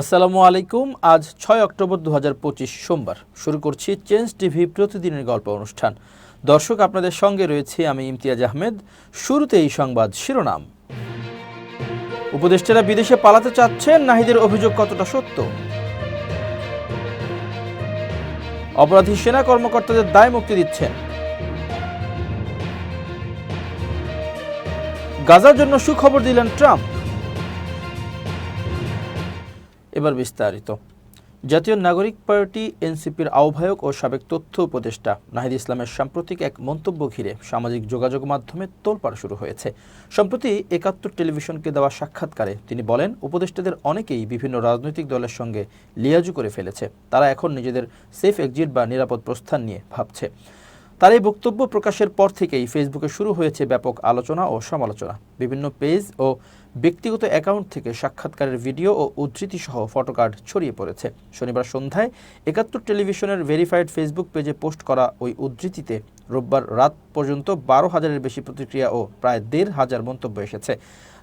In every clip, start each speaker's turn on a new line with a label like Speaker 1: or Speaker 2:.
Speaker 1: আসসালামু আলাইকুম। আজ ছয় অক্টোবর দু হাজার পঁচিশ সোমবার। শুরু করছি চেঞ্জ টিভি প্রতিদিনের গল্প অনুষ্ঠান। দর্শক, আপনাদের সঙ্গে রয়েছে আমি ইমতিয়াজ আহমেদ। শুরুতে এই সংবাদ শিরোনাম। উপদেষ্টারা বিদেশে পালাতে চাচ্ছেন, নাহিদের অভিযোগ কতটা সত্য? অপরাধী সেনা কর্মকর্তাদের দায় মুক্তি দিচ্ছেন। গাজার জন্য সুখবর দিলেন ট্রাম্প। এবার বিস্তারিত। জাতীয় নাগরিক পার্টি এনসিপির আহ্বায়ক ও সাবেক তথ্য উপদেষ্টা নাহিদ ইসলামের সাম্প্রতিক এক মন্তব্য ঘিরে সামাজিক যোগাযোগ মাধ্যমে তোলপাড় শুরু হয়েছে। সম্প্রতি একাত্তর টেলিভিশনকে দেওয়া সাক্ষাৎকারে তিনি বলেন, উপদেষ্টাদের অনেকেই বিভিন্ন রাজনৈতিক দলের সঙ্গে লিয়াজু করে ফেলেছে। তারা এখন নিজেদের সেফ এক্সিট বা নিরাপদ প্রস্থান নিয়ে ভাবছে। তার এই বক্তব্য প্রকাশের পর থেকেই ফেসবুকে শুরু হয়েছে ব্যাপক আলোচনা ও সমালোচনা। বিভিন্ন পেজ ও ব্যক্তিগত অ্যাকাউন্ট থেকে সাক্ষাৎকারের ভিডিও ও উদ্ধৃতি সহ ফটোকার্ড ছড়িয়ে পড়েছে। শনিবার সন্ধ্যায় একাত্তর টেলিভিশনের ভেরিফাইড ফেসবুক পেজে পোস্ট করা ওই উদ্ধৃতিতে রোববার রাত পর্যন্ত বারো হাজারের বেশি প্রতিক্রিয়া ও প্রায় দেড় হাজার মন্তব্য এসেছে।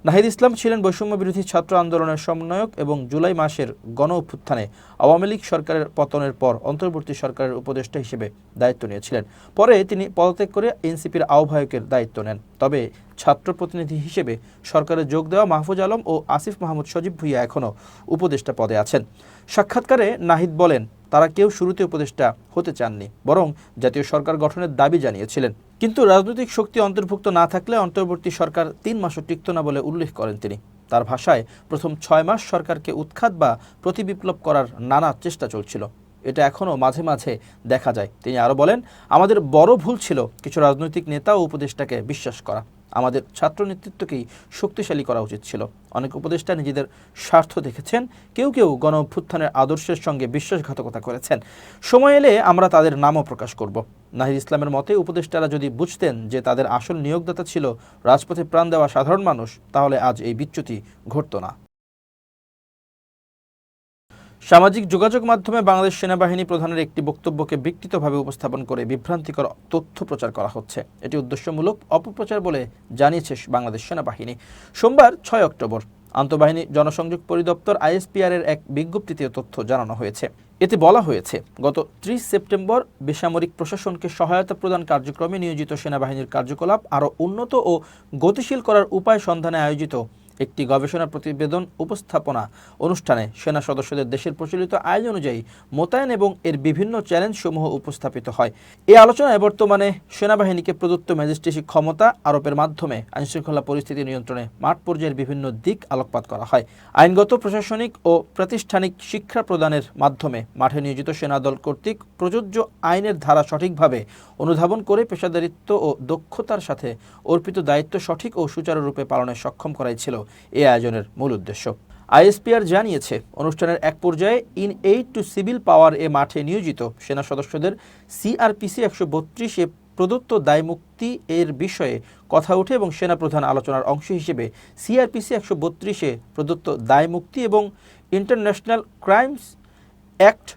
Speaker 1: নাহিদ ইসলাম ছিলেন বৈষম্য বিরোধী ছাত্র আন্দোলনের সমন্বয়ক এবং জুলাই মাসের গণ অভ্যুত্থানে আওয়ামী লীগ সরকারের পতনের পর অন্তর্বর্তী সরকারের উপদেষ্টা হিসেবে দায়িত্ব নিয়েছিলেন। পরে তিনি পদত্যাগ করে এনসিপির আহ্বায়কের দায়িত্ব নেন। তবে ছাত্র প্রতিনিধি হিসেবে সরকারে যোগ দেওয়া মাহফুজ আলম ও আসিফ মাহমুদ সজীব ভুইয়া এখনও উপদেষ্টা পদে আছেন। সাক্ষাৎকারে নাহিদ বলেন, তারা কেউ শুরুতে উপদেষ্টা হতে চাননি, বরং জাতীয় সরকার গঠনের দাবি জানিয়েছিলেন। কিন্তু রাজনৈতিক শক্তি অন্তর্ভুক্ত না থাকলে অন্তর্বর্তী সরকার তিন মাসও টিকত না বলে উল্লেখ করেন তিনি। তার ভাষায় প্রথম ছয় মাস সরকারকে উৎখাত বা প্রতিবিপ্লব করার নানা চেষ্টা চলছিল। এটা এখনও মাঝে মাঝে দেখা যায়। তিনি আরও বলেন, আমাদের বড় ভুল ছিল কিছু রাজনৈতিক নেতা ও উপদেষ্টাকে বিশ্বাস করা। আমাদের ছাত্র নেতৃত্বকেই শক্তিশালী করা উচিত ছিল। অনেক উপদেষ্টা নিজেদের স্বার্থ দেখেছেন, কেউ কেউ গণ অভ্যুত্থানের আদর্শের সঙ্গে বিশ্বাসঘাতকতা করেছেন। সময় এলে আমরা তাদের নামও প্রকাশ করব। নাহিদ ইসলামের মতে, উপদেষ্টারা যদি বুঝতেন যে তাদের আসল নিয়োগদাতা ছিল রাজপথে প্রাণ দেওয়া সাধারণ মানুষ, তাহলে আজ এই বিচ্যুতি ঘটত না। সামাজিক যোগাযোগ মাধ্যমে বাংলাদেশ সেনাবাহিনী প্রধানের একটি বক্তব্যকে বিকৃতভাবে উপস্থাপন করে বিভ্রান্তিকর তথ্য প্রচার করা হচ্ছে। এটি উদ্দেশ্যমূলক অপপ্রচার বলে জানিয়েছে বাংলাদেশ সেনাবাহিনী। সোমবার ছয় অক্টোবর আন্তঃবাহিনী জনসংযোগ পরিদপ্তর আইএসপিআর এর এক বিজ্ঞপ্তিতে তথ্য জানানো হয়েছে। এতে বলা হয়েছে, গত ত্রিশ সেপ্টেম্বর বেসামরিক প্রশাসনকে সহায়তা প্রদান কার্যক্রমে নিয়োজিত সেনাবাহিনীর কার্যকলাপ আরও উন্নত ও গতিশীল করার উপায় সন্ধানে আয়োজিত একটি গবেষণা প্রতিবেদন, উপস্থাপনা অনুষ্ঠানে সেনা সদস্যদের দেশের প্রচলিত আইন অনুযায়ী মোতায়েন এবং এর বিভিন্ন চ্যালেঞ্জ সমূহ উপস্থাপিত হয়। এই আলোচনায় বর্তমানে সেনাবাহিনীকে প্রদত্ত ম্যাজিস্ট্রেসি ক্ষমতা আরোপের মাধ্যমে আইনশৃঙ্খলা পরিস্থিতি নিয়ন্ত্রণে মাঠ পর্যায়ের বিভিন্ন দিক আলোকপাত করা হয়। আইনগত, প্রশাসনিক ও প্রাতিষ্ঠানিক শিক্ষা প্রদানের মাধ্যমে মাঠে নিয়োজিত সেনাদল কর্তৃক প্রযোজ্য আইনের ধারা সঠিকভাবে অনুধাবন করে পেশাদারিত্ব ও দক্ষতার সাথে অর্পিত দায়িত্ব সঠিক ও সুচারুরূপে পালনে সক্ষম করাই ছিল। এই আয়োজনের মূল উদ্দেশ্য। আইএসপিআর জানিয়েছে, অনুষ্ঠানের এক পর্যায়ে in aid to civil power এ মাঠে নিয়োজিত সেনা সদস্যদের সিআরপিসি একশো বত্রিশে প্রদত্ত দায়মুক্তি এর বিষয়ে কথা ওঠে এবং সেনা প্রধান আলোচনার অংশ হিসেবে সিআরপিসি একশো বত্রিশে প্রদত্ত দায়মুক্তি এবং ইন্টারন্যাশনাল ক্রাইমস অ্যাক্ট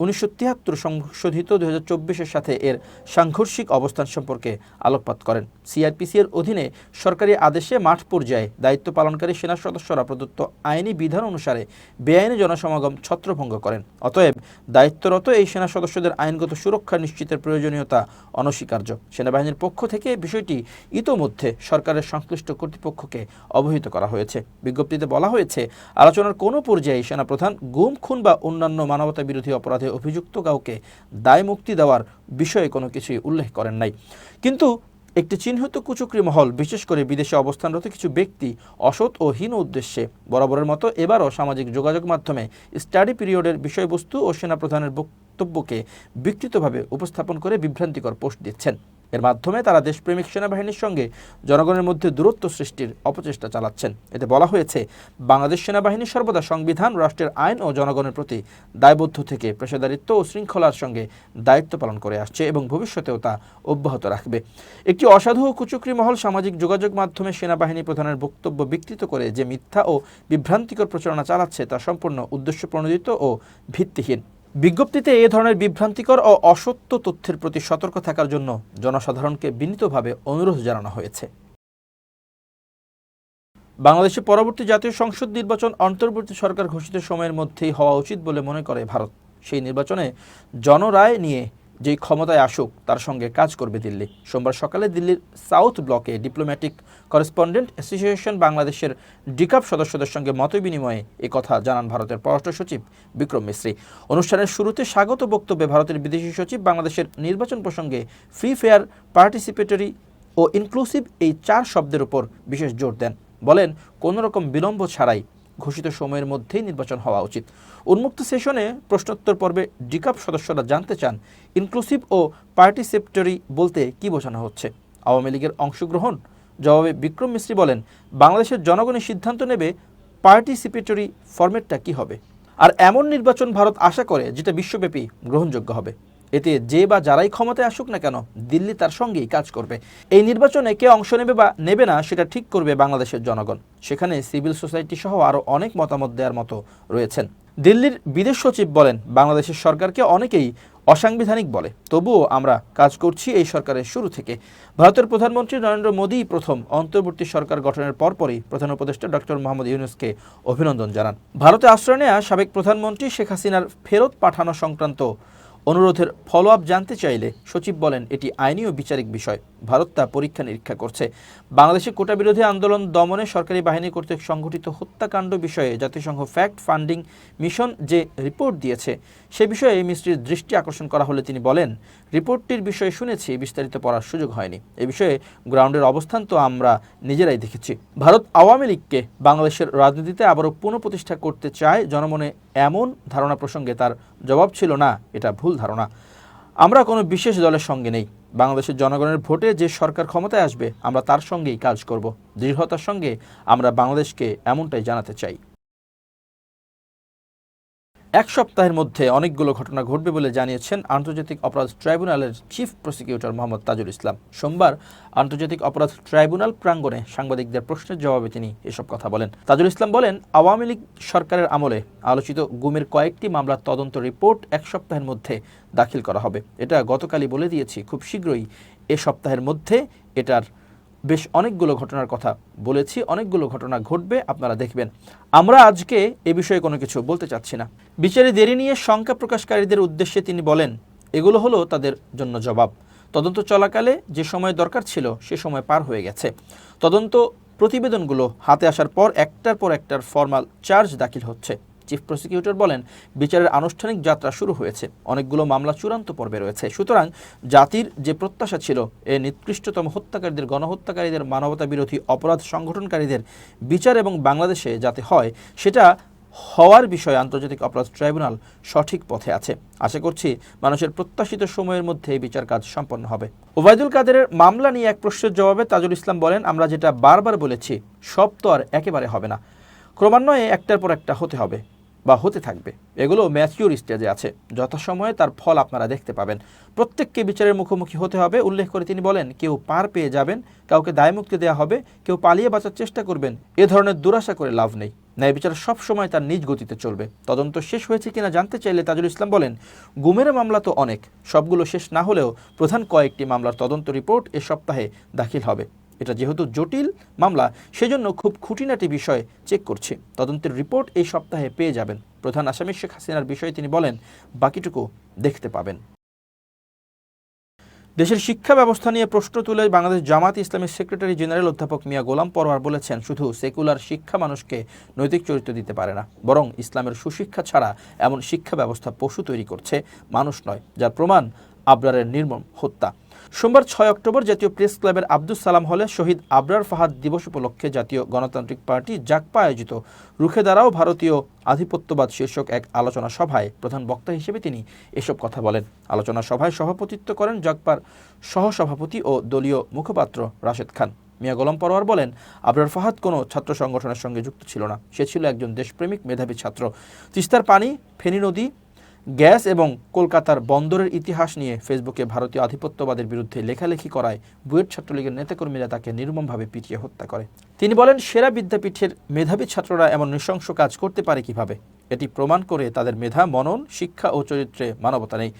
Speaker 1: উনিশশো তিয়াত্তর সংশোধিত দু হাজার সাথে এর সাংঘর্ষিক অবস্থান সম্পর্কে আলোকপাত করেন। সিআরপিসি এর অধীনে সরকারি আদেশে মাঠ পর্যায়ে দায়িত্ব পালনকারী সেনা সদস্যরা প্রদত্ত আইনি বিধান অনুসারে বেআইনি জনসমাগম ছত্রভঙ্গ করেন। অতএব দায়িত্বরত এই সেনা সদস্যদের আইনগত সুরক্ষা নিশ্চিতের প্রয়োজনীয়তা অনস্বীকার্য। সেনাবাহিনীর পক্ষ থেকে বিষয়টি ইতোমধ্যে সরকারের সংশ্লিষ্ট কর্তৃপক্ষকে অবহিত করা হয়েছে। বিজ্ঞপ্তিতে বলা হয়েছে, আলোচনার কোনো পর্যায়ে সেনাপ্রধান গুম, খুন বা অন্যান্য মানবতা বিরোধী অপরাধে অভিযুক্ত কাউকে দায় মুক্তি দেওয়ার বিষয়ে কোনো কিছুই উল্লেখ করেন নাই। কিন্তু একটি চিহ্নিত কুচুকরি মহল, বিশেষ করে বিদেশে অবস্থানরত কিছু ব্যক্তি, অসৎ ও হীন উদ্দেশ্যে, বরাবরের মতো এবারও সামাজিক যোগাযোগ মাধ্যমে স্টাডি পিরিয়ডের বিষয়বস্তু ও সেনাপ্রধানের বক্তব্যকে বিকৃতভাবে উপস্থাপন করে বিভ্রান্তিকর পোস্ট দিচ্ছেন। এর মাধ্যমে তারা দেশপ্রেমিক সেনাবাহিনীর সঙ্গে জনগণের মধ্যে দূরত্ব সৃষ্টির অপচেষ্টা চালাচ্ছেন। এতে বলা হয়েছে, বাংলাদেশ সেনাবাহিনী সর্বদা সংবিধান, রাষ্ট্রের আইন ও জনগণের প্রতি দায়বদ্ধ থেকে পেশাদারিত্ব ও শৃঙ্খলার সঙ্গে দায়িত্ব পালন করে আসছে এবং ভবিষ্যতেও তা অব্যাহত রাখবে। একটি অসাধু ও কুচুকরি মহল সামাজিক যোগাযোগ মাধ্যমে সেনাবাহিনী প্রধানের বক্তব্য বিকৃত করে যে মিথ্যা ও বিভ্রান্তিকর প্রচারণা চালাচ্ছে তা সম্পূর্ণ উদ্দেশ্য প্রণোদিত ও ভিত্তিহীন। বিজ্ঞপ্তিতে এ ধরনের বিভ্রান্তিকর ও অসত্য তথ্যের প্রতি সতর্ক থাকার জন্য জনসাধারণকে বিনীতভাবে অনুরোধ জানানো হয়েছে। বাংলাদেশে পরবর্তী জাতীয় সংসদ নির্বাচন অন্তর্বর্তী সরকার ঘোষিত সময়ের মধ্যেই হওয়া উচিত বলে মনে করে ভারত। সেই নির্বাচনে জনরায় নিয়ে যেই ক্ষমতায় আসুক, তার সঙ্গে কাজ করবে দিল্লি। সোমবার সকালে দিল্লির সাউথ ব্লকে ডিপ্লোম্যাটিক করেসপন্ডেন্ট অ্যাসোসিয়েশন বাংলাদেশের ডিকাপ সদস্যদের সঙ্গে মতবিনিময়ে এ কথা জানান ভারতের পররাষ্ট্র সচিব বিক্রম মিশ্রি অনুষ্ঠানের শুরুতে স্বাগত বক্তব্যে ভারতের বিদেশি সচিব বাংলাদেশের নির্বাচন প্রসঙ্গে ফ্রি ফেয়ার, পার্টিসিপেটরি ও ইনক্লুসিভ এই চার শব্দের উপর বিশেষ জোর দেন। বলেন, কোনো রকম বিলম্ব ছাড়াই ঘোষিত সময়ের মধ্যেই নির্বাচন হওয়া উচিত। উন্মুক্ত সেশনে প্রশ্নোত্তর পর্বে ডিকাপ সদস্যরা জানতে চান ইনক্লুসিভ ও পার্টিসিপেটরি বলতে কি বোঝানো হচ্ছে। আওয়ামী লীগের অংশগ্রহণ? জবাবে বিক্রম মিস্ত্রি বলেন, বাংলাদেশের জনগণের সিদ্ধান্ত নেবে পার্টিসিপেটরি ফরম্যাটটা কি হবে। আর এমন নির্বাচন ভারত আশা করে, যেটা বিশ্বব্যাপী গ্রহণযোগ্য হবে। এতে যে বা যারাই ক্ষমতায় আসুক না কেন, দিল্লি তার সঙ্গেই কাজ করবে। এই নির্বাচনে কে অংশ নেবে বা নেবে না, সেটা ঠিক করবে বাংলাদেশের জনগণ। সেখানে সিভিল সোসাইটি সহ আরও অনেক মতামত দেওয়ার মতো রয়েছেন। দিল্লির বিদেশ সচিব বলেন, বাংলাদেশের সরকারকে অনেকেই অসাংবিধানিক বলে। তবুও আমরা কাজ করছি এই সরকারের শুরু থেকে। ভারতের প্রধানমন্ত্রী নরেন্দ্র মোদী প্রথম অন্তর্বর্তী সরকার গঠনের পরপরই প্রধান উপদেষ্টা ডক্টর মোহাম্মদ ইউনুসকে অভিনন্দন জানান। ভারতে আশ্রয় নেয়া সাবেক প্রধানমন্ত্রী শেখ হাসিনার ফেরত পাঠানো সংক্রান্ত অনুরোধের ফলো জানতে চাইলে সচিব বলেন এটি আইনি ও বিচারিক বিষয়। ভারত তা পরীক্ষা নিরীক্ষা করছে। বাংলাদেশে কোটা বিরোধী আন্দোলন দমনে সরকারি বাহিনী কর্তৃক সংঘটিত হত্যাকাণ্ড বিষয়ে জাতিসংঘ ফ্যাক্ট ফান্ডিং মিশন যে রিপোর্ট দিয়েছে, সে বিষয়ে মিস্ত্রির দৃষ্টি আকর্ষণ করা হলে তিনি বলেন, রিপোর্টটির বিষয়ে শুনেছি, বিস্তারিত পড়ার সুযোগ হয়নি। এ বিষয়ে গ্রাউন্ডের অবস্থান তো আমরা নিজেরাই দেখেছি। ভারত আওয়ামী লীগকে বাংলাদেশের রাজনীতিতে আবারও পুনঃপ্রতিষ্ঠা করতে চায়, জনমনে এমন ধারণা প্রসঙ্গে তার জবাব ছিল না, এটা ভুল ধারণা। আমরা কোনো বিশেষ দলের সঙ্গে নেই। বাংলাদেশের জনগণের ভোটে যে সরকার ক্ষমতায় আসবে, আমরা তার সঙ্গেই কাজ করব। দৃঢ়তার সঙ্গে আমরা বাংলাদেশকে এমনটাই জানাতে চাই। এক সপ্তাহের মধ্যে অনেকগুলো ঘটনা ঘটবে বলে জানিয়েছেন আন্তর্জাতিক অপরাধ ট্রাইব্যুনালের চিফ প্রসিকিউটর মোহাম্মদ তাজুল ইসলাম। সোমবার আন্তর্জাতিক অপরাধ ট্রাইব্যুনাল প্রাঙ্গণে সাংবাদিকদের প্রশ্নের জবাবে তিনি এসব কথা বলেন। তাজুল ইসলাম বলেন, আওয়ামী লীগ সরকারের আমলে আলোচিত গুমের কয়েকটি মামলার তদন্ত রিপোর্ট এক সপ্তাহের মধ্যে দাখিল করা হবে। এটা গতকালই বলে দিয়েছি, খুব শীঘ্রই এ সপ্তাহের মধ্যে এটার বেশ অনেকগুলো ঘটনার কথা বলেছি, অনেকগুলো ঘটনা ঘটবে, আপনারা দেখবেন। আমরা আজকে এ বিষয়ে কোনো কিছু বলতে চাচ্ছি না। বিচারে দেরি নিয়ে শঙ্কা প্রকাশকারীদের উদ্দেশ্যে তিনি বলেন, এগুলো হলো তাদের জন্য জবাব। তদন্ত চলাকালে যে সময় দরকার ছিল, সে সময় পার হয়ে গেছে। তদন্ত প্রতিবেদনগুলো হাতে আসার পর একটার পর একটার ফর্মাল চার্জ দাখিল হচ্ছে। চিফ প্রসিকিউটর বলেন, বিচারের আনুষ্ঠানিক যাত্রা শুরু হয়েছে। অনেকগুলো মামলা চূড়ান্ত পর্বে রয়েছে। সুতরাং জাতির যে প্রত্যাশা ছিল, এ নিকৃষ্টতম হত্যাকারীদের, গণহত্যাকারীদের মানবতা বিরোধী অপরাধ সংগঠনকারীদের বিচার এবং বাংলাদেশে যাতে হয়, সেটা হওয়ার বিষয়ে আন্তর্জাতিক অপরাধ ট্রাইব্যুনাল সঠিক পথে আছে। আশা করছি মানুষের প্রত্যাশিত সময়ের মধ্যে এই বিচার কাজ সম্পন্ন হবে। ওবায়দুল কাদেরের মামলা নিয়ে এক প্রশ্নের জবাবে তাজুল ইসলাম বলেন, আমরা যেটা বারবার বলেছি, সব তো আর একেবারে হবে না। ক্রমান্বয়ে একটার পর একটা হতে হবে। বা হতে থাকবে। এগুলো ম্যাচিওর স্টেজে আছে। যথাসময়ে তার ফল আপনারা দেখতে পাবেন। প্রত্যেককে বিচারের মুখোমুখি হতে হবে। উল্লেখ করে তিনি বলেন, কেউ পার পেয়ে যাবেন, কাউকে দায়মুক্তি দেওয়া হবে, কেউ পালিয়ে বাঁচার চেষ্টা করবেন। এ ধরনের দুরাশা করে লাভ নেই। ন্যায় বিচার সব সময় তার নিজ গতিতে চলবে। তদন্ত শেষ হয়েছে কিনা জানতে চাইলে তাজুল ইসলাম বলেন, গুমের মামলা তো অনেক। সবগুলো শেষ না হলেও প্রধান কয়েকটি মামলার তদন্ত রিপোর্ট এ সপ্তাহে দাখিল হবে। এটা যেহেতু জটিল মামলা, সেজন্য খুব খুঁটিনাটি বিষয় চেক করছি। তদন্তের রিপোর্ট এই সপ্তাহে পেয়ে যাবেন। প্রধান আসামি শেখ হাসিনার বিষয়ে তিনি বলেন, বাকিটুকু দেখতে পাবেন। দেশের শিক্ষা ব্যবস্থা নিয়ে প্রশ্ন তুলে বাংলাদেশ জামাত ইসলামের সেক্রেটারি জেনারেল অধ্যাপক মিয়া গোলাম পরোয়ার বলেছেন, শুধু সেকুলার শিক্ষা মানুষকে নৈতিক চরিত্র দিতে পারে না, বরং ইসলামের সুশিক্ষা ছাড়া এমন শিক্ষা ব্যবস্থা পশু তৈরি করছে মানুষ নয়, যার প্রমাণ আবরারের নির্মম হত্যা। সোমবার ছয় অক্টোবর জাতীয় প্রেস ক্লাবের আব্দুল সালাম হলে শহীদ আবরার ফাহাদ দিবস উপলক্ষে জাতীয় গণতান্ত্রিক পার্টি জাকপা আয়োজিত। রুখে দাঁড়াও ভারতীয় আধিপত্যবাদ শীর্ষক এক আলোচনা সভায় প্রধান বক্তা হিসেবে তিনি এসব কথা বলেন। আলোচনা সভায় সভাপতিত্ব করেন জাকপার সহসভাপতি ও দলীয় মুখপাত্র রাশেদ খান। মিয়া গোলাম পরোয়ার বলেন, আবরার ফাহাদ কোনো ছাত্র সংগঠনের সঙ্গে যুক্ত ছিল না। সে ছিল একজন দেশপ্রেমিক মেধাবী ছাত্র। তিস্তার পানি, ফেনী নদী গ্যাস এবং কলকাতার বন্দরের ইতিহাস নিয়ে ফেসবুকে ভারতীয় আধিপত্যবাদের বিরুদ্ধে লেখালেখি করায় বুয়েট ছাত্রলীগের নেতাকর্মীরা তাকে নির্মমভাবে পিটিয়ে হত্যা করে। তিনি বলেন, সেরা বিদ্যাপীঠের মেধাবী ছাত্ররা এমন নৃশংস কাজ করতে পারে কীভাবে? এটি প্রমাণ করে তাদের মেধা, মনন, শিক্ষা ও চরিত্রে মানবতা নেই।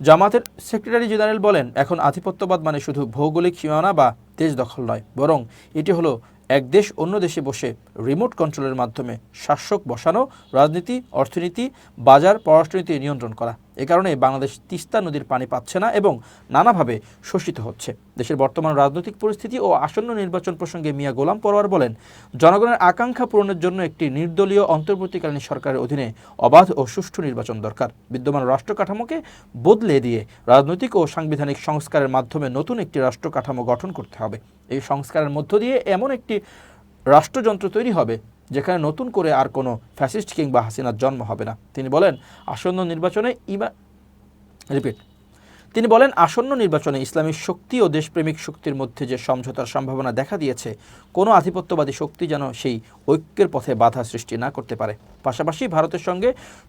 Speaker 1: জামাতের সেক্রেটারি জেনারেল বলেন, এখন আধিপত্যবাদ মানে শুধু ভৌগোলিক সীমানা বা দেশ দখল নয়, বরং এটি হলো এক দেশ অন্য দেশে বসে রিমোট কন্ট্রোলের মাধ্যমে শাসক বসানো, রাজনীতি, অর্থনীতি, বাজার, পররাষ্ট্রনীতি নিয়ন্ত্রণ করা। এ কারণে বাংলাদেশ তিস্তা নদীর পানি পাচ্ছে না এবং নানাভাবে শোষিত হচ্ছে। দেশের বর্তমান রাজনৈতিক পরিস্থিতি ও আসন্ন নির্বাচন প্রসঙ্গে মিয়া গোলাম পরোয়ার বলেন, জনগণের আকাঙ্ক্ষা পূরণের জন্য একটি নির্দলীয় অন্তর্বর্তীকালীন সরকারের অধীনে অবাধ ও সুষ্ঠু নির্বাচন দরকার। বিদ্যমান রাষ্ট্র কাঠামোকে বদলে দিয়ে রাজনৈতিক ও সাংবিধানিক সংস্কারের মাধ্যমে নতুন একটি রাষ্ট্র কাঠামো গঠন করতে হবে। এই সংস্কারের মধ্য দিয়ে এমন একটি রাষ্ট্রযন্ত্র তৈরি হবে, যেখানে নতুন করে আর কোনো ফ্যাসিস্ট কিংবা হাসিনার জন্ম হবে না। তিনি বলেন, আসন্ন নির্বাচনে ইমা, রিপিট। তিনি বলেন, আসন্ন নির্বাচনে ইসলামী শক্তি ও দেশপ্রেমিক শক্তির মধ্যে যে সমঝোতার সম্ভাবনা দেখা দিয়েছে, কোনো আধিপত্যবাদী শক্তি যেন সেই ঐক্যের পথে বাধা সৃষ্টি না করতে পারে। পাশাপাশি ভারতের সঙ্গে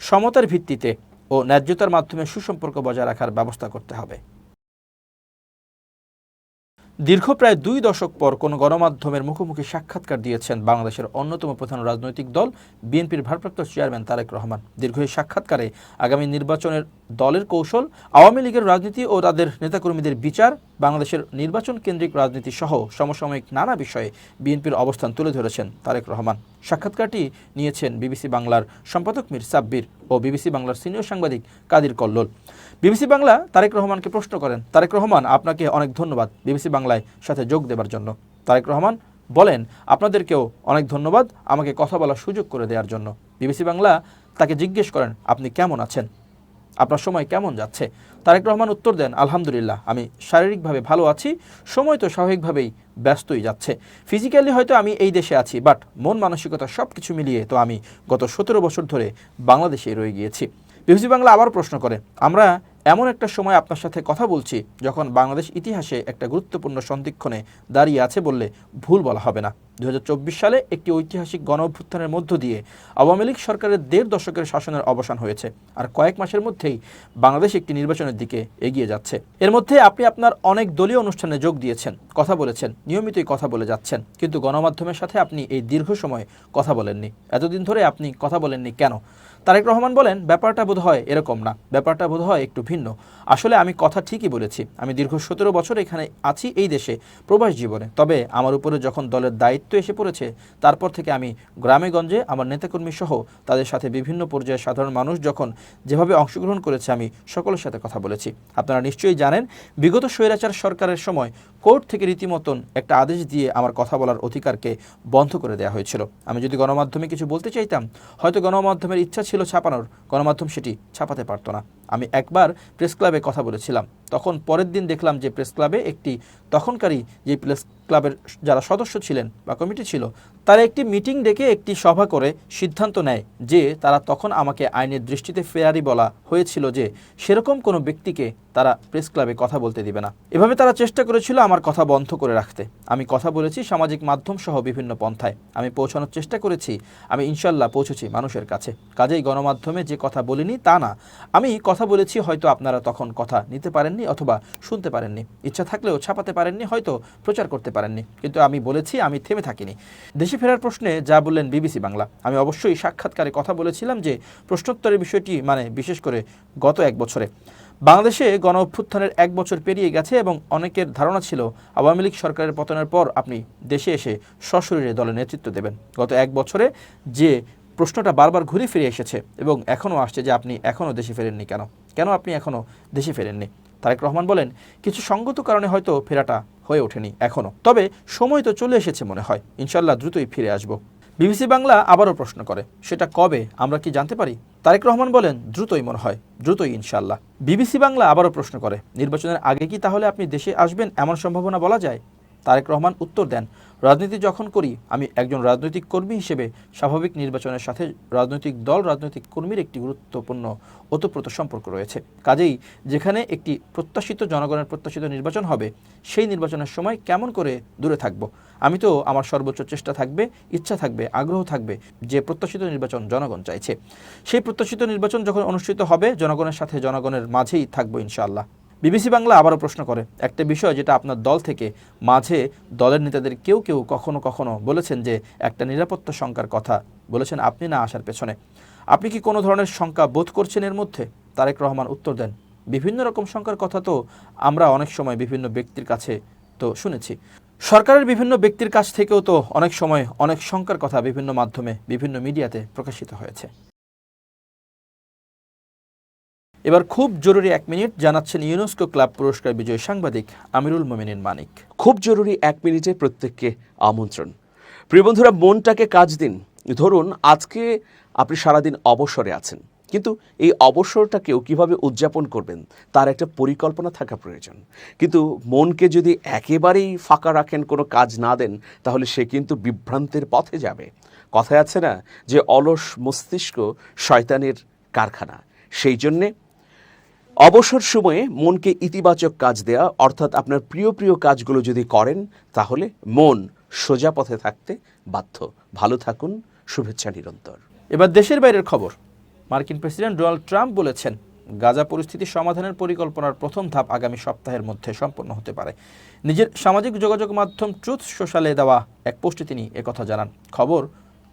Speaker 1: সমতার ভিত্তিতে ও ন্যায্যতার মাধ্যমে সুসম্পর্ক বজায় রাখার ব্যবস্থা করতে হবে। দীর্ঘ প্রায় দুই দশক পর কোন গণমাধ্যমের মুখোমুখি সাক্ষাৎকার দিয়েছেন বাংলাদেশের অন্যতম প্রধান রাজনৈতিক দল, বিএনপির ভারপ্রাপ্ত চেয়ারম্যান তারেক রহমান। দীর্ঘ সাক্ষাৎকারে আগামী নির্বাচনের দলের কৌশল, আওয়ামী লীগের রাজনীতি ও তাদের নেতাকর্মীদের বিচার, বাংলাদেশের নির্বাচন কেন্দ্রিক রাজনীতি সহ সমসাময়িক নানা বিষয়ে বিএনপির অবস্থান তুলে ধরেছেন তারেক রহমান। সাক্ষাৎকারটি নিয়েছেন বিবিসি বাংলার সম্পাদক মীর সাব্বির ও বিবিসি বাংলার সিনিয়র সাংবাদিক কাদির কল্লোল। বিবিসি বাংলা, তারেক রহমানকে প্রশ্ন করেন, তারেক রহমান, আপনাকে অনেক ধন্যবাদ বিবিসি বাংলায় সাথে যোগ দেবার জন্য। তারেক রহমান বলেন, আপনাদেরকেও অনেক ধন্যবাদ আমাকে কথা বলার সুযোগ করে দেওয়ার জন্য। বিবিসি বাংলা তাকে জিজ্ঞেস করেন, আপনি কেমন আছেন? আপনার সময় কেমন যাচ্ছে? তারেক রহমান উত্তর দেন, আলহামদুলিল্লাহ, আমি শারীরিকভাবে ভালো আছি, সময় তো স্বাভাবিকভাবেই ব্যস্তই যাচ্ছে। ফিজিক্যালি হয়তো আমি এই দেশে আছি, বাট মন মানসিকতা সব কিছু মিলিয়ে তো আমি গত সতেরো বছর ধরে বাংলাদেশে রয়ে গিয়েছি। বিবিসি বাংলা আবার প্রশ্ন করে, আমরা এমন একটা সময় আপনার সাথে কথা বলছি যখন বাংলাদেশ ইতিহাসে একটা গুরুত্বপূর্ণ সন্ধিক্ষণে দাঁড়িয়ে আছে বললে ভুল বলা হবে না। দু হাজার চব্বিশ সালে একটি ঐতিহাসিক গণ অভ্যুত্থানের মধ্য দিয়ে আওয়ামী লীগ সরকারের দেড় দশকের শাসনের অবসান হয়েছে আর কয়েক মাসের মধ্যেই বাংলাদেশ একটি নির্বাচনের দিকে এগিয়ে যাচ্ছে। এর মধ্যে আপনি আপনার অনেক দলীয় অনুষ্ঠানে যোগ দিয়েছেন, কথা বলেছেন, নিয়মিতই কথা বলে যাচ্ছেন, কিন্তু গণমাধ্যমের সাথে আপনি এই দীর্ঘ সময় কথা বলেননি। এতদিন ধরে আপনি কথা বলেননি কেন? তারেক রহমান বলেন, ব্যাপারটা বোধ হয় এরকম না। ব্যাপারটা বোধ হয় একটু ভিন্ন। আসলে আমি কথা ঠিকই বলেছি। আমি দীর্ঘ সতেরো বছর এখানে আছি এই দেশে, প্রবাস জীবনে। তবে আমার উপরে যখন দলের দায়িত্ব এসে পড়েছে। তারপর থেকে আমি গ্রামে গঞ্জে আমার নেতাকর্মী সহ তাদের সাথে বিভিন্ন পর্যায়ে সাধারণ মানুষ যখন যেভাবে অংশগ্রহণ করেছে আমি সকলের সাথে কথা বলেছি। আপনারা নিশ্চয়ই জানেন, বিগত স্বৈরাচার সরকারের সময় কোর্ট থেকে রীতিমতন একটা আদেশ দিয়ে আমার কথা বলার অধিকারকে বন্ধ করে দেওয়া হয়েছিল। আমি যদি গণমাধ্যমে কিছু বলতে চাইতাম, হয়তো গণমাধ্যমের ইচ্ছা ছিল ছাপানোর। গণমাধ্যম সেটি ছাপাতে পারতো না। আমি একবার প্রেস ক্লাবে কথা বলেছিলাম। তখন পরের দিন দেখলাম যে প্রেস ক্লাবে একটি তখনকারই যে প্রেস ক্লাবের যারা সদস্য ছিলেন বা কমিটি ছিল তারা একটি মিটিং ডেকে একটি সভা করে সিদ্ধান্ত নেয় যে তারা তখন আমাকে আইনের দৃষ্টিতে ফেরারি বলা হয়েছিল যে সেরকম কোনো ব্যক্তিকে তারা প্রেস ক্লাবে কথা বলতে দিবে না। এভাবে তারা চেষ্টা করেছিল আমার কথা বন্ধ করে রাখতে। আমি কথা বলেছি সামাজিক মাধ্যম সহ বিভিন্ন পন্থায়। আমি পৌঁছানোর চেষ্টা করেছি। আমি ইনশাল্লাহ পৌঁছেছি মানুষের কাছে। কাজেই গণমাধ্যমে যে কথা বলিনি তা না। আমি কথা বলেছি হয়তো আপনারা তখন কথা নিতে পারেননি অথবা শুনতে পারেননি। ইচ্ছা থাকলেও ছাপাতে পারেননি, হয়তো প্রচার করতে পারেননি। কিন্তু আমি বলেছি, আমি থেমে থাকিনি। দেশে ফেরার প্রশ্নে যা বললেন বিবিসি বাংলা, আমি অবশ্যই সাক্ষাৎকারে কথা বলেছিলাম যে প্রশ্নোত্তরের বিষয়টি মানে বিশেষ করে গত এক বছরে। বাংলাদেশে গণ অভ্যুত্থানের এক বছর পেরিয়ে গেছে এবং অনেকের ধারণা ছিল আওয়ামী লীগ সরকারের পতনের পর আপনি দেশে এসে সশরীরে দলের নেতৃত্ব দেবেন। গত এক বছরে যে প্রশ্নটা বারবার ঘুরে ফিরে এসেছে এবং এখনও আসছে যে আপনি এখনও দেশে ফেরেননি কেন? কেন আপনি এখনও দেশে ফেরেননি? তারেক রহমান বলেন, কিছু সঙ্গত কারণে হয়তো ফেরাটা হয়ে ওঠেনি এখনও তবে সময় তো চলে এসেছে মনে হয়। ইনশাল্লাহ দ্রুতই ফিরে আসব। বিবিসি বাংলা আবারও প্রশ্ন করে, সেটা কবে, আমরা কি জানতে পারি? তারেক রহমান বলেন, দ্রুতই মনে হয়, দ্রুতই ইনশাল্লাহ। বিবিসি বাংলা আবারও প্রশ্ন করে, নির্বাচনের আগে কি তাহলে আপনি দেশে আসবেন? এমন সম্ভাবনা বলা যায়? তারেক রহমান উত্তর দেন, রাজনীতি যখন করি, আমি একজন রাজনৈতিক কর্মী হিসেবে স্বাভাবিক নির্বাচনের সাথে রাজনৈতিক দল, রাজনৈতিক কর্মীর একটি গুরুত্বপূর্ণ, ওতপ্রোত সম্পর্ক রয়েছে। কাজেই যেখানে একটি প্রত্যাশিত জনগণের প্রত্যাশিত নির্বাচন হবে, সেই নির্বাচনের সময় কেমন করে দূরে থাকব? আমি তো আমার সর্বোচ্চ চেষ্টা থাকবে, ইচ্ছা থাকবে, আগ্রহ থাকবে যে প্রত্যাশিত নির্বাচন জনগণ চাইছে। সেই প্রত্যাশিত নির্বাচন যখন অনুষ্ঠিত হবে, জনগণের সাথে জনগণের মাঝেই থাকব ইনশাআল্লাহ। বিবিসি বাংলা আবারও প্রশ্ন করে, একটা বিষয় যেটা আপনার দল থেকে মাঝে দলের নেতাদের কেউ কেউ কখনো কখনো বলেছেন যে একটা নিরাপত্তা শঙ্কার কথা। বলেছেন, আপনি না আসার পেছনে। আপনি কি কোনো ধরনের শঙ্কা বোধ করছেন এর মধ্যে? তারেক রহমান উত্তর দেন, বিভিন্ন রকম শঙ্কার কথা তো আমরা অনেক সময় বিভিন্ন ব্যক্তির কাছে তো শুনেছি। সরকারের বিভিন্ন ব্যক্তির কাছ থেকেও তো অনেক সময় অনেক শঙ্কার কথা বিভিন্ন মাধ্যমে, বিভিন্ন মিডিয়াতে প্রকাশিত হয়েছে। এবার খুব জরুরি এক মিনিট জানাচ্ছেন ইউনেস্কো ক্লাব পুরস্কার বিজয়ী সাংবাদিক আমিরুল মোমিনিন মানিক।
Speaker 2: খুব জরুরি এক মিনিটে প্রত্যেককে আমন্ত্রণ। প্রিয় বন্ধুরা, মনটাকে কাজ দিন। ধরুন, আজকে আপনি সারাদিন অবসরে আছেন, কিন্তু এই অবসরটাকেও কীভাবে উদযাপন করবেন, তার একটা পরিকল্পনা থাকা প্রয়োজন। কিন্তু মনকে যদি একেবারেই ফাঁকা রাখেন, কোনো কাজ না দেন, তাহলে সে কিন্তু বিভ্রান্তের পথে যাবে। কথায় আছে না যে, অলস মস্তিষ্ক শয়তানের কারখানা। সেই জন্যে অবসর সময়ে মনকে ইতিবাচক কাজ দেয়া, অর্থাৎ আপনার প্রিয় প্রিয় কাজগুলো যদি করেন, তাহলে মন সোজা পথে থাকতে বাধ্য। ভালো থাকুন, শুভেচ্ছা নিরন্তর।
Speaker 1: এবার দেশের বাইরের খবর। মার্কিন প্রেসিডেন্ট ডোনাল্ড ট্রাম্প বলেছেন, গাজা পরিস্থিতি সমাধানের পরিকল্পনার প্রথম ধাপ আগামী সপ্তাহের মধ্যে সম্পন্ন হতে পারে। নিজের সামাজিক যোগাযোগ মাধ্যম ট্রুথ সোশ্যালে দেওয়া এক পোস্টে তিনি একথা জানান। খবর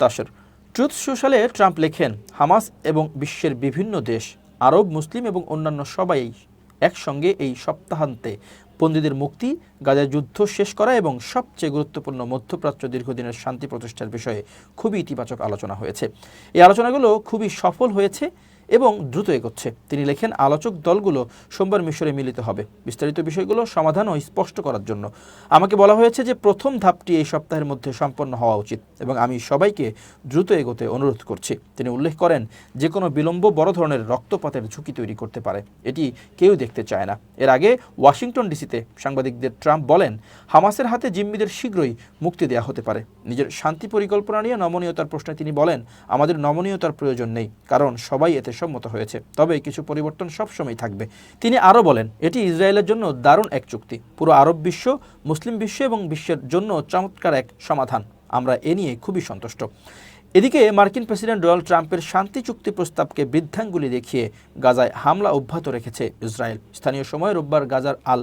Speaker 1: তাসের। ট্রুথ সোশ্যালে ট্রাম্প লেখেন, হামাস এবং বিশ্বের বিভিন্ন দেশ আরব, মুসলিম এবং অন্যান্য সবাই একসঙ্গে এই সপ্তাহান্তে বন্দীদের মুক্তি গাজার যুদ্ধ শেষ করা এবং সবচেয়ে গুরুত্বপূর্ণ মধ্যপ্রাচ্য দীর্ঘদিনের শান্তি প্রতিষ্ঠার বিষয়ে খুবই ইতিবাচক আলোচনা হয়েছে। এই আলোচনাগুলো খুবই সফল হয়েছে। এবং দ্রুত এগোচ্ছে। তিনি লেখেন, আলোচক দলগুলো সোমবার মিশরে মিলিত হবে। বিস্তারিত বিষয়গুলো সমাধান ও স্পষ্ট করার জন্য। আমাকে বলা হয়েছে যে প্রথম ধাপটি এই সপ্তাহের মধ্যে সম্পন্ন হওয়া উচিত এবং আমি সবাইকে দ্রুত এগোতে অনুরোধ করছি। তিনি উল্লেখ করেন, যে কোনো বিলম্ব বড় ধরনের রক্তপাতের ঝুঁকি তৈরি করতে পারে। এটি কেউ দেখতে চায় না। এর আগে ওয়াশিংটন ডিসিতে সাংবাদিকদের ট্রাম্প বলেন, হামাসের হাতে জিম্মিদের শীঘ্রই মুক্তি দেওয়া হতে পারে। নিজের শান্তি পরিকল্পনা নিয়ে নমনীয়তার প্রশ্নে তিনি বলেন, আমাদের নমনীয়তার প্রয়োজন নেই, কারণ সবাই এতে সম্মত হয়েছে। তবে কিছু পরিবর্তন সবসময় থাকবে। তিনি আরও বলেন, এটি ইসরায়েলের জন্য দারুণ এক চুক্তি। পুরো আরব বিশ্ব, মুসলিম বিশ্ব এবং বিশ্বের জন্য চমৎকার এক সমাধান। আমরা এ নিয়ে খুবই সন্তুষ্ট। এদিকে মার্কিন প্রেসিডেন্ট ডোনাল্ড ট্রাম্পের শান্তি চুক্তি প্রস্তাবকে বৃদ্ধাঙ্গুলি দেখিয়ে গাজায় হামলা অব্যাহত রেখেছে ইসরায়েল। স্থানীয় সময় রোববার গাজার আল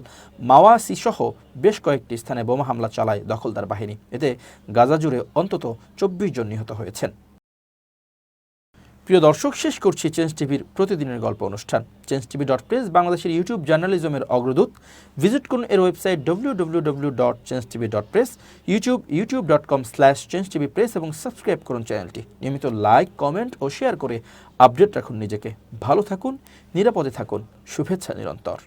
Speaker 1: মাওয়াসি সহ বেশ কয়েকটি স্থানে বোমা হামলা চালায় দখলদার বাহিনী। এতে গাজা জুড়ে অন্তত চব্বিশ জন নিহত হয়েছেন। প্রিয় দর্শক, শেষ করছি চেঞ্জ টিভির প্রতিদিনের গল্প অনুষ্ঠান। চেঞ্জ টিভি ডট প্রেস বাংলাদেশের ইউটিউব জার্নালিজমের অগ্রদূত। ভিজিট করুন এর website W W W dot change TV dot press YouTube YouTube dot com slash change TV press এবং সাবস্ক্রাইব করুন চ্যানেলটি নিয়মিত লাইক কমেন্ট ও শেয়ার করে আপডেট রাখুন নিজেকে। ভালো থাকুন, নিরাপদে থাকুন। শুভেচ্ছা নিরন্তর।